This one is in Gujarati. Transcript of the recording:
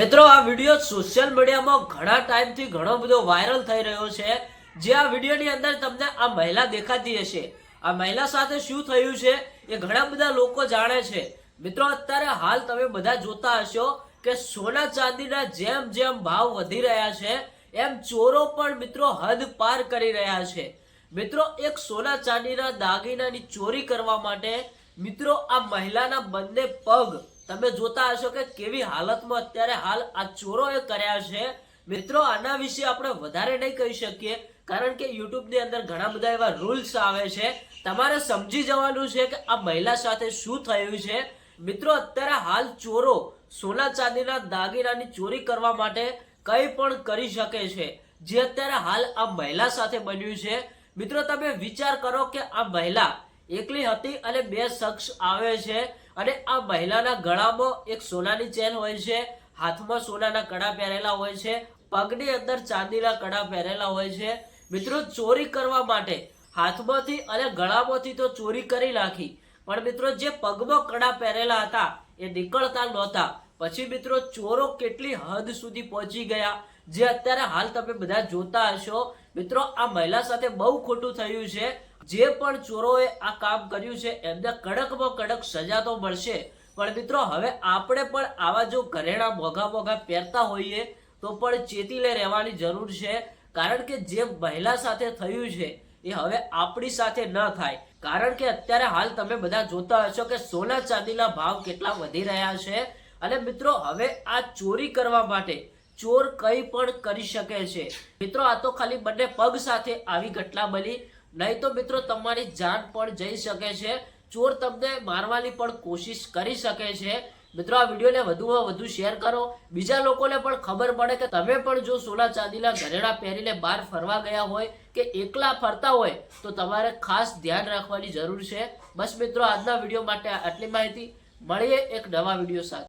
મિત્રો, આ વીડિયો સોશિયલ મીડિયામાં ઘણા ટાઈમથી ઘણો બધો વાયરલ થઈ રહ્યો છે, જે આ વિડીયોની અંદર તમને આ મહિલા દેખાતી હશે. આ મહિલા સાથે શું થયું છે એ ઘણા બધા લોકો જાણે છે. મિત્રો, અત્યારે હાલ તમે બધા જોતા હશો કે સોના ચાંદીના જેમ જેમ ભાવ વધી રહ્યા છે, એમ ચોરો પણ મિત્રો હદ પાર કરી રહ્યા છે. મિત્રો, એક સોના ચાંદીના દાગીનાની ચોરી કરવા માટે મિત્રો આ મહિલાના બંને પગ તમે જોતા હશો કે કેવી હાલતમાં અત્યારે હાલ આ ચોરોએ કર્યા છે. મિત્રો, આના વિશે આપણે વધારે નહીં કહી શકીએ, કારણ કે યુટ્યુબની અંદર ઘણા બધા એવા રૂલ્સ આવે છે. તમારે સમજી જવાનું છે કે આ મહિલા સાથે શું થયું છે. મિત્રો, અત્યારે હાલ ચોરો સોના ચાંદીના દાગીનાની ચોરી કરવા માટે કંઈ પણ કરી શકે છે. જે અત્યારે હાલ આ મહિલા સાથે બન્યું છે. મિત્રો, તમે વિચાર કરો કે આ મહિલા એકલી હતી અને બે શખ્સ આવે છે. અને આ મહિલાના ગળામાં એક સોનાની ચેન હોય છે, હાથમાં સોનાના કડા પહેરેલા હોય છે, પગની અંદર ચાંદીના કડા પહેરેલા હોય છે. મિત્રો, ચોરી કરવા માટે હાથમાંથી અને ગળામાંથી તો ચોરી કરી નાખી, પણ મિત્રો, જે પગમાં કડા પહેરેલા હતા, એ નીકળતા નહોતા. પછી મિત્રો, ચોરો કેટલી હદ સુધી પહોંચી ગયા, જે અત્યારે હાલ તમે બધા જોતા હશો. મિત્રો, આ મહિલા સાથે બહુ ખોટું થયું છે. જે પણ ચોરોએ આ કામ કર્યું છે, એમને કડકમાં કડક સજા તો મળશે. પણ મિત્રો, હવે આપણે પણ આવા જો ઘરેણા મોઘા મોઘા પહેરતા હોઈએ, તો પણ ચેતીલે રહેવાની જરૂર છે. કારણ કે જે મહિલા સાથે થયું છે, એ હવે આપણી સાથે ન થાય. કારણ કે અત્યારે હાલ તમે બધા જોતા હશો કે સોના ચાંદીના ભાવ કેટલા વધી રહ્યા છે. અને મિત્રો, હવે આ ચોરી કરવા માટે ચોર કંઈ પણ કરી શકે છે. મિત્રો, આ તો ખાલી બંને પગ સાથે આવી ઘટના બની. નહીં તો મિત્રો તમારી જાન પણ જઈ શકે છે. ચોર તમને મારવાની પણ કોશિશ કરી શકે છે. મિત્રો આ વિડીયોને વધુમાં વધુ શેર કરો. બીજા લોકોને પણ ખબર પડે કે તમે પણ જો સોના ચાંદીના ઘરેણા પહેરીને બહાર ફરવા ગયા હોય કે એકલા ફરતા હોય તો તમારે ખાસ ધ્યાન રાખવાની જરૂર છે. બસ મિત્રો, આજના વીડિયો માટે આટલી માહિતી. મળીએ એક નવા વીડિયો સાથે.